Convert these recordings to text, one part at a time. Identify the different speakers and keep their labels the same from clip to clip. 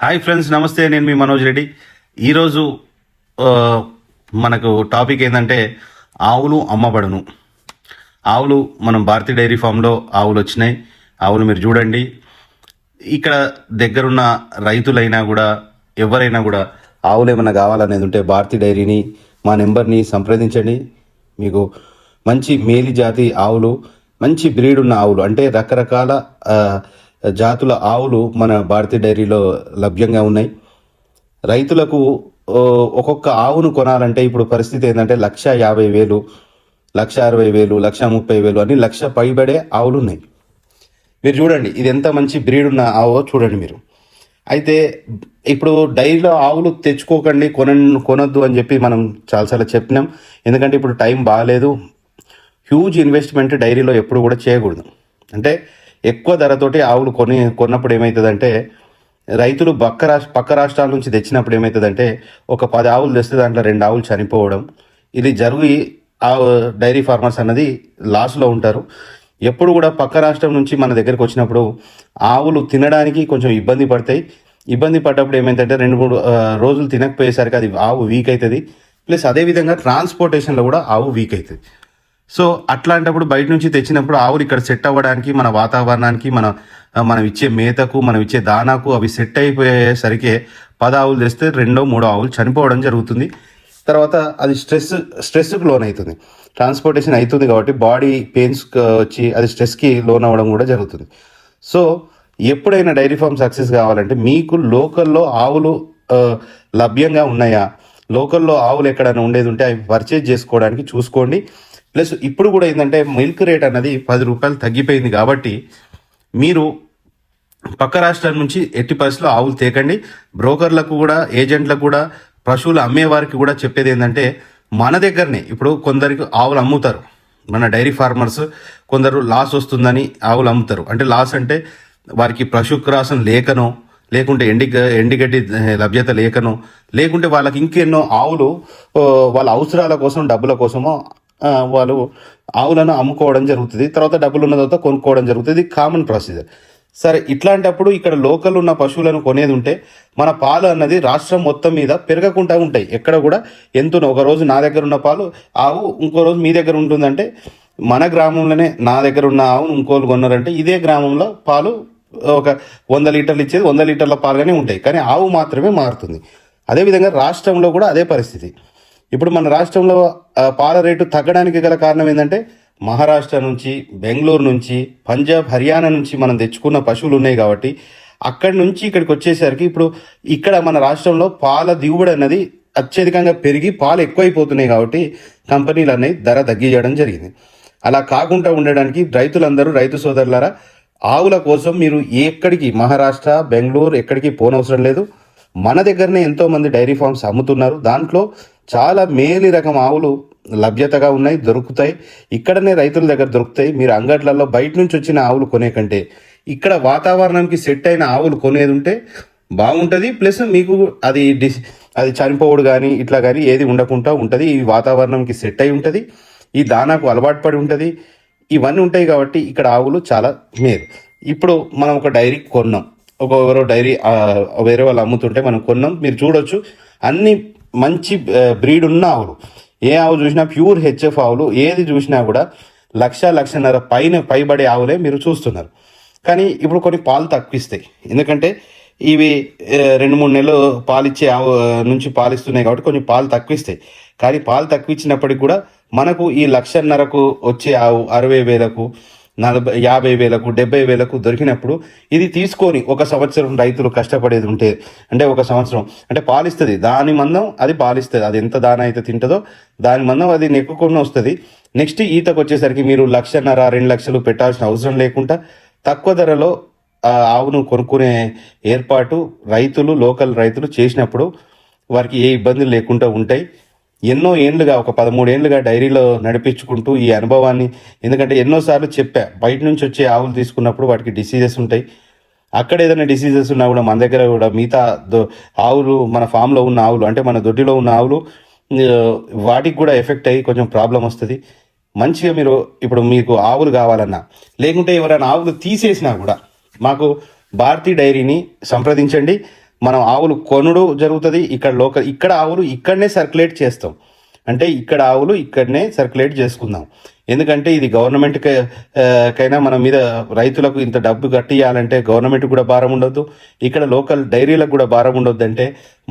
Speaker 1: Hi friends నమస్తే నేను మీ మనోజ్ రెడ్డి. ఈరోజు మనకు టాపిక్ ఏంటంటే ఆవులు అమ్మబడును. ఆవులు మనం భారతీ డైరీ ఫామ్లో ఆవులు వచ్చినాయి. ఆవులు మీరు చూడండి. ఇక్కడ దగ్గరున్న రైతులైనా కూడా ఎవరైనా కూడా ఆవులు ఏమైనా కావాలనేది ఉంటే భారతీ డైరీని మా నెంబర్ని సంప్రదించండి. మీకు మంచి మేలి జాతి ఆవులు మంచి బ్రీడ్ ఉన్న ఆవులు అంటే రకరకాల జాతుల ఆవులు మన భారతీయ డైరీలో లభ్యంగా ఉన్నాయి. రైతులకు ఒక్కొక్క ఆవును కొనాలంటే ఇప్పుడు పరిస్థితి ఏంటంటే లక్ష యాభై వేలు లక్ష అరవై వేలు లక్ష ముప్పై వేలు అని లక్ష పైబడే ఆవులు ఉన్నాయి. మీరు చూడండి ఇది ఎంత మంచి బ్రీడ్ ఉన్న ఆవో చూడండి మీరు. అయితే ఇప్పుడు డైరీలో ఆవులు తెచ్చుకోకండి కొన కొనొద్దు అని చెప్పి మనం చాలాసార్లు చెప్పినాం. ఎందుకంటే ఇప్పుడు టైం బాగాలేదు. హ్యూజ్ ఇన్వెస్ట్మెంట్ డైరీలో ఎప్పుడు కూడా చేయకూడదు. అంటే ఎక్కువ ధరతోటి ఆవులు కొని కొన్నప్పుడు ఏమవుతుందంటే రైతులు పక్క రాష్ట్ర పక్క రాష్ట్రాల నుంచి తెచ్చినప్పుడు ఏమవుతుందంటే ఒక పది ఆవులు తెస్తే దాంట్లో రెండు ఆవులు చనిపోవడం. ఇది జరిగి ఆ డైరీ ఫార్మర్స్ అన్నది లాస్లో ఉంటారు. ఎప్పుడు కూడా పక్క రాష్ట్రం నుంచి మన దగ్గరికి వచ్చినప్పుడు ఆవులు తినడానికి కొంచెం ఇబ్బంది పడతాయి. ఇబ్బంది పడ్డప్పుడు ఏమైందంటే రెండు మూడు రోజులు తినకపోయేసరికి అది ఆవు వీక్ అవుతుంది ప్లస్ అదేవిధంగా ట్రాన్స్పోర్టేషన్లో కూడా ఆవు వీక్ అవుతుంది సో అట్లాంటప్పుడు బయట నుంచి తెచ్చినప్పుడు ఆవులు ఇక్కడ సెట్ అవ్వడానికి మన వాతావరణానికి మన మనం ఇచ్చే మేతకు మనం ఇచ్చే దానాకు అవి సెట్ అయిపోయేసరికి పది ఆవులు తెస్తే రెండో మూడో ఆవులు చనిపోవడం జరుగుతుంది. తర్వాత అది స్ట్రెస్ స్ట్రెస్కి లోన్ అవుతుంది. ట్రాన్స్పోర్టేషన్ అవుతుంది కాబట్టి బాడీ పెయిన్స్ వచ్చి అది స్ట్రెస్కి లోన్ అవ్వడం కూడా జరుగుతుంది. సో ఎప్పుడైనా డైరీ ఫామ్ సక్సెస్ కావాలంటే మీకు లోకల్లో ఆవులు లభ్యంగా ఉన్నాయా? లోకల్లో ఆవులు ఎక్కడైనా ఉండేది ఉంటే అవి పర్చేజ్ చేసుకోవడానికి చూసుకోండి. ప్లస్ ఇప్పుడు కూడా ఏంటంటే మిల్క్ రేట్ అన్నది పది రూపాయలు తగ్గిపోయింది కాబట్టి మీరు పక్క రాష్ట్రాల నుంచి ఎట్టి పరిస్థితుల్లో ఆవులు తేకండి. బ్రోకర్లకు కూడా ఏజెంట్లకు కూడా పశువులు అమ్మేవారికి కూడా చెప్పేది ఏంటంటే మన దగ్గరనే ఇప్పుడు కొందరికి ఆవులు అమ్ముతారు. మన డైరీ ఫార్మర్స్ కొందరు లాస్ వస్తుందని ఆవులు అమ్ముతారు. అంటే లాస్ అంటే వారికి పశుగ్రాసం లేకనో లేకుంటే ఎండి ఎండిగడ్డి లభ్యత లేకనో లేకుంటే వాళ్ళకి ఇంకెన్నో ఆవులు వాళ్ళ అవసరాల కోసం డబ్బుల కోసమో వాళ్ళు ఆవులను అమ్ముకోవడం జరుగుతుంది తర్వాత డబ్బులు ఉన్న తర్వాత కొనుక్కోవడం జరుగుతుంది. ఇది కామన్ ప్రొసీజర్ సరే ఇట్లాంటప్పుడు ఇక్కడ లోకల్ ఉన్న పశువులను కొనేది ఉంటే మన పాలు అన్నది రాష్ట్రం మొత్తం మీద పెరగకుండా ఉంటాయి. ఎక్కడ కూడా ఎంత ఒక రోజు నా దగ్గర ఉన్న పాలు ఆవు ఇంకో రోజు మీ దగ్గర ఉంటుందంటే మన గ్రామంలోనే నా దగ్గర ఉన్న ఆవును ఇంకోళ్ళు కొన్నారంటే ఇదే గ్రామంలో పాలు ఒక వంద లీటర్లు ఇచ్చేది వంద లీటర్ల పాలుగానే ఉంటాయి. కానీ ఆవు మాత్రమే మారుతుంది. అదేవిధంగా రాష్ట్రంలో కూడా అదే పరిస్థితి. ఇప్పుడు మన రాష్ట్రంలో పాల రేటు తగ్గడానికి గల కారణం ఏంటంటే మహారాష్ట్ర నుంచి బెంగళూరు నుంచి పంజాబ్ హర్యానా నుంచి మనం తెచ్చుకున్న పశువులు ఉన్నాయి కాబట్టి అక్కడి నుంచి ఇక్కడికి వచ్చేసరికి ఇప్పుడు ఇక్కడ మన రాష్ట్రంలో పాల దిగుబడి అన్నది అత్యధికంగా పెరిగి పాలు ఎక్కువైపోతున్నాయి కాబట్టి కంపెనీలు అనేవి ధర తగ్గించడం జరిగింది. అలా కాకుండా ఉండడానికి రైతులందరూ రైతు సోదరులారా ఆవుల కోసం మీరు ఎక్కడికి మహారాష్ట్ర బెంగళూరు ఎక్కడికి పోనవసరం లేదు. మన దగ్గరనే ఎంతో మంది డైరీ ఫార్మ్స్ అమ్ముతున్నారు. దాంట్లో చాలా మేలి రకం ఆవులు లభ్యతగా ఉన్నాయి దొరుకుతాయి. ఇక్కడనే రైతుల దగ్గర దొరుకుతాయి. మీరు అంగట్లలో బయట నుంచి వచ్చిన ఆవులు కొనే కంటే ఇక్కడ వాతావరణంకి సెట్ అయిన ఆవులు కొనేది ఉంటే బాగుంటుంది. ప్లస్ మీకు అది డిస్ అది చనిపోవడు కానీ ఇట్లా కానీ ఏది ఉండకుండా ఉంటుంది. ఈ వాతావరణంకి సెట్ అయి ఉంటుంది. ఈ దానాకు అలవాటు పడి ఉంటుంది. ఇవన్నీ ఉంటాయి కాబట్టి ఇక్కడ ఆవులు చాలా మేలు. ఇప్పుడు మనం ఒక డైరీ కొన్నాం. ఒక ఎవరో డైరీ వేరే వాళ్ళు అమ్ముతుంటే మనం కొన్నాం. మీరు చూడొచ్చు. అన్ని మంచి బ్రీడ్ ఉన్న ఆవులు. ఏ ఆవు చూసినా ప్యూర్ హెచ్ఎఫ్ ఆవులు. ఏది చూసినా కూడా లక్ష లక్షన్నర పైన పైబడే ఆవులే మీరు చూస్తున్నారు. కానీ ఇప్పుడు కొన్ని పాలు తక్కువిస్తాయి. ఎందుకంటే ఇవి రెండు మూడు నెలలు పాలిచ్చే ఆవు నుంచి పాలిస్తున్నాయి కాబట్టి కొన్ని పాలు తక్కువిస్తాయి. కానీ పాలు తక్కువ ఇచ్చినప్పటికి కూడా మనకు ఈ లక్షన్నరకు వచ్చే ఆవు అరవై వేలకు నలభై యాభై వేలకు డెబ్బై వేలకు దొరికినప్పుడు ఇది తీసుకొని ఒక సంవత్సరం రైతులు కష్టపడేది ఉంటే అంటే ఒక సంవత్సరం అంటే పాలిస్తుంది. దాని మందం అది పాలిస్తుంది. అది ఎంత దాన అయితే తింటుందో దాని మందం అది నెక్కుకొని వస్తుంది. నెక్స్ట్ ఈతకు వచ్చేసరికి మీరు లక్షన్నర రెండు లక్షలు పెట్టాల్సిన అవసరం లేకుండా తక్కువ ధరలో ఆవును కొనుక్కునే ఏర్పాటు రైతులు లోకల్ రైతులు చేసినప్పుడు వారికి ఏ ఇబ్బందులు లేకుండా ఉంటాయి. ఎన్నో ఏండ్లుగా ఒక పదమూడు ఏండ్లుగా డైరీలో నడిపించుకుంటూ ఈ అనుభవాన్ని ఎందుకంటే ఎన్నోసార్లు చెప్పా బయట నుంచి వచ్చే ఆవులు తీసుకున్నప్పుడు వాటికి డిసీజెస్ ఉంటాయి. అక్కడ ఏదైనా డిసీజెస్ ఉన్నా కూడా మన దగ్గర కూడా మిగతా దొ- ఆవులు మన ఫామ్లో ఉన్న ఆవులు అంటే మన దొడ్డిలో ఉన్న ఆవులు వాటికి కూడా ఎఫెక్ట్ అయ్యి కొంచెం ప్రాబ్లం వస్తుంది. మంచిగా మీరు ఇప్పుడు మీకు ఆవులు కావాలన్నా లేకుంటే ఎవరైనా ఆవులు తీసేసినా కూడా మాకు భారతీ డైరీని సంప్రదించండి. మనం ఆవులు కొనుడు జరుగుతుంది. ఇక్కడ లోకల్ ఇక్కడ ఆవులు ఇక్కడనే సర్క్యులేట్ చేస్తాం. అంటే ఇక్కడ ఆవులు ఇక్కడనే సర్క్యులేట్ చేసుకుందాం. ఎందుకంటే ఇది గవర్నమెంట్ కైనా మన మీద రైతులకు ఇంత డబ్బు కట్టియాలంటే గవర్నమెంట్ కూడా భారం ఉండొద్దు. ఇక్కడ లోకల్ డైరీలకు కూడా భారం ఉండొద్దు అంటే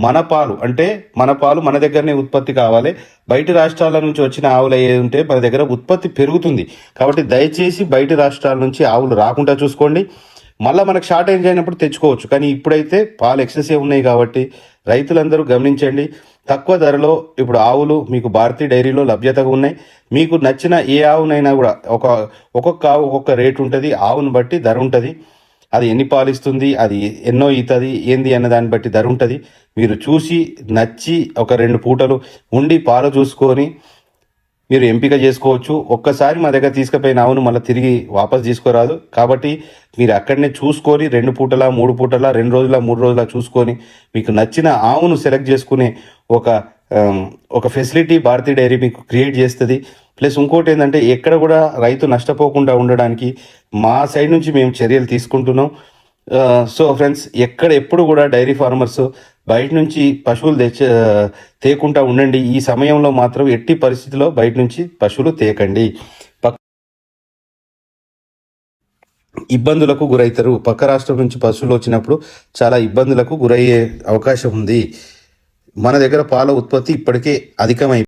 Speaker 1: మన పాలు అంటే మన పాలు మన దగ్గరనే ఉత్పత్తి కావాలి. బయట రాష్ట్రాల నుంచి వచ్చిన ఆవులు ఏది ఉంటే మన దగ్గర ఉత్పత్తి పెరుగుతుంది. కాబట్టి దయచేసి బయట రాష్ట్రాల నుంచి ఆవులు రాకుండా చూసుకోండి. మళ్ళీ మనకు షార్టేజ్ అయినప్పుడు తెచ్చుకోవచ్చు. కానీ ఇప్పుడైతే పాలు ఎక్సెసివ్ ఉన్నాయి కాబట్టి రైతులందరూ గమనించండి. తక్కువ ధరలో ఇప్పుడు ఆవులు మీకు భారతీయ డైరీలో లభ్యతగా ఉన్నాయి. మీకు నచ్చిన ఏ ఆవునైనా కూడా ఒక ఒక్కొక్క ఆవు ఒక్కొక్క రేటు ఉంటుంది. ఆవును బట్టి ధర ఉంటుంది. అది ఎన్ని పాలు ఇస్తుంది అది ఎన్నో ఈతుంది ఏంది అన్న దాన్ని బట్టి ధర ఉంటుంది. మీరు చూసి నచ్చి ఒక రెండు పూటలు ఉండి పాలు చూసుకొని మీరు ఎంపిక చేసుకోవచ్చు. ఒక్కసారి మా దగ్గర తీసుకుపోయిన ఆవును మళ్ళీ తిరిగి వాపస్ తీసుకోరాదు. కాబట్టి మీరు అక్కడనే చూసుకొని రెండు పూటల మూడు పూటల రెండు రోజుల మూడు రోజుల చూసుకొని మీకు నచ్చిన ఆవును సెలెక్ట్ చేసుకునే ఒక ఒక ఫెసిలిటీ భారతీయ డైరీ మీకు క్రియేట్ చేస్తుంది. ప్లస్ ఇంకోటి ఏంటంటే ఎక్కడ కూడా రైతు నష్టపోకుండా ఉండడానికి మా సైడ్ నుంచి మేము చర్యలు తీసుకుంటున్నాం. సో ఫ్రెండ్స్ ఎక్కడ ఎప్పుడు కూడా డైరీ ఫార్మర్స్ బయట నుంచి పశువులు తెచ్చ తేకుండా ఉండండి. ఈ సమయంలో మాత్రం ఎట్టి పరిస్థితిలో బయట నుంచి పశువులు తేకండి. ఇబ్బందులకు గురవుతారు పక్క రాష్ట్రం నుంచి పశువులు వచ్చినప్పుడు చాలా ఇబ్బందులకు గురయ్యే అవకాశం ఉంది. మన దగ్గర పాల ఉత్పత్తి ఇప్పటికే అధికమై